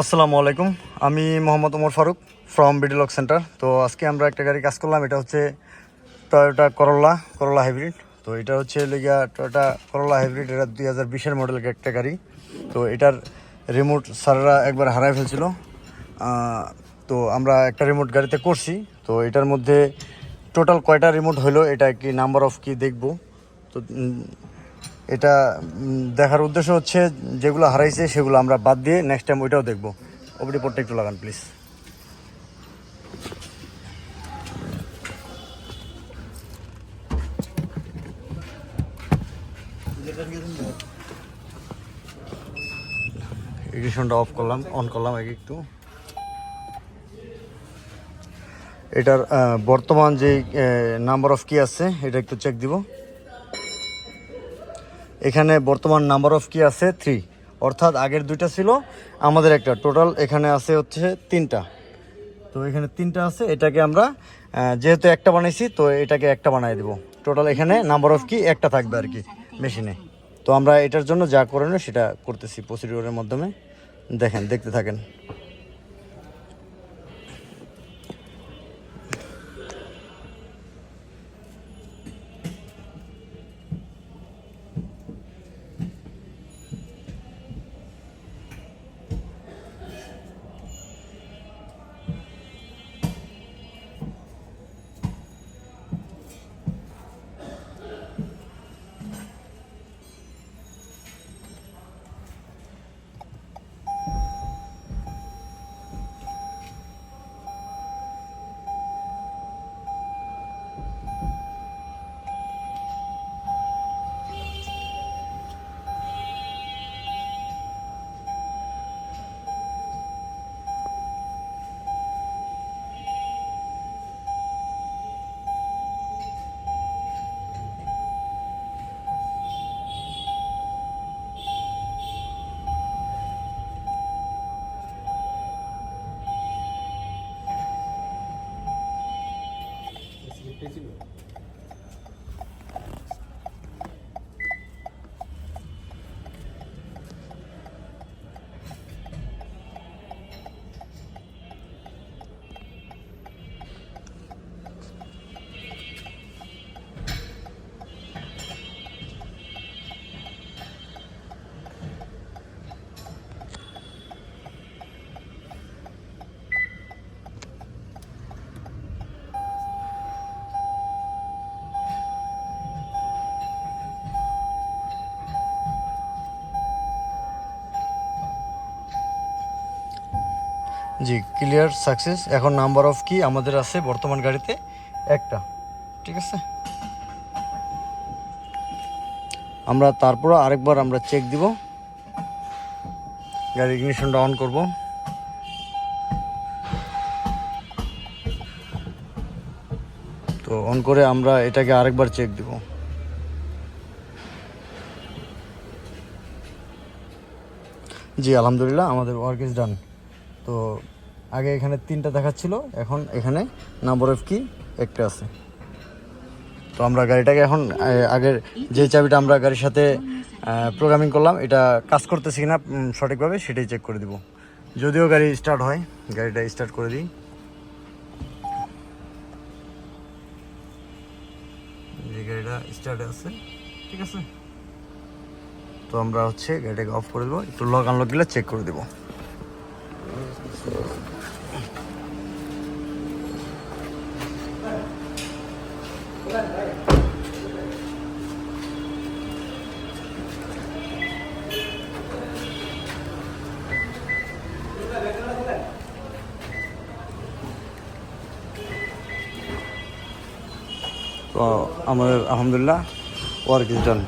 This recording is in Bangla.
আসসালামু আলাইকুম। আমি মোহাম্মদ ওমর ফারুক ফ্রম বিডিলক সেন্টার তো আজকে আমরা একটা গাড়ি কাজ করলাম, এটা হচ্ছে টয়োটা করোলা করোলা হাইব্রিড তো এটা হচ্ছে লেগা টয়োটা করোলা হাইব্রিড এটা দুই হাজার বিশের মডেলের একটা গাড়ি। তো এটার রিমোট সাররা একবার হারাই ফেলছিল। তো আমরা একটা রিমোট গাড়িতে করছি। তো এটার মধ্যে টোটাল কয়টা রিমোট হলো, এটা কি নাম্বার অফ কি দেখব। তো এটা দেখার উদ্দেশ্য হচ্ছে যেগুলো হারাইছে সেগুলো আমরা বাদ দিয়ে নেক্সট টাইম ওইটাও দেখব। ওপরে পটটা একটু লাগান প্লিজ এডিশনটা অফ করলাম অন করলাম আগে একটু। এটার বর্তমান যে নাম্বার অফ কি আছে, এটা একটু চেক দিব। এখানে বর্তমান নাম্বার অফ কি আছে থ্রি অর্থাৎ আগের দুইটা ছিল, আমাদের একটা। টোটাল এখানে আছে হচ্ছে তিনটা। তো এখানে তিনটা আছে, এটাকে আমরা যেহেতু একটা বানাইছি, তো এটাকে একটা বানাই দেবো। টোটাল এখানে নাম্বার অফ কি একটা থাকবে আর কি মেশিনে তো আমরা এটার জন্য যা করণীয় সেটা করতেছি প্রসিডিওরের মাধ্যমে। দেখেন, দেখতে থাকেন। Эти জি ক্লিয়ার সাকসেস এখন নাম্বার অফ কি আমাদের আছে বর্তমান গাড়িতে একটা। ঠিক আছে? আমরা তারপর আরেকবার আমরা চেক দিব। গাড়ি ইগনিশনটা অন করব। তো অন করে আমরা এটাকে আরেকবার চেক দিব। জি, আলহামদুলিল্লাহ, আমাদের ওয়ার্ক ইজ ডান তো আগে এখানে তিনটা দেখাচ্ছিল, এখন এখানে নাম্বার অফ কি একটা আছে। তো আমরা গাড়িটাকে এখন আগের যে চাবিটা আমরা গাড়ির সাথে প্রোগ্রামিং করলাম, এটা কাজ করতেছি কিনা সঠিকভাবে সেটাই চেক করে দিব। যদিও গাড়ি স্টার্ট হয়, গাড়িটা স্টার্ট করে দিই। যে গাড়িটা স্টার্টে আছে, ঠিক আছে? তো আমরা হচ্ছে গাড়িটাকে অফ করে দেবো, একটু লক আনলক দিলে চেক করে দেবো। তো আমাদের আলহামদুলিল্লাহ ওয়ার্ক ইজ ডান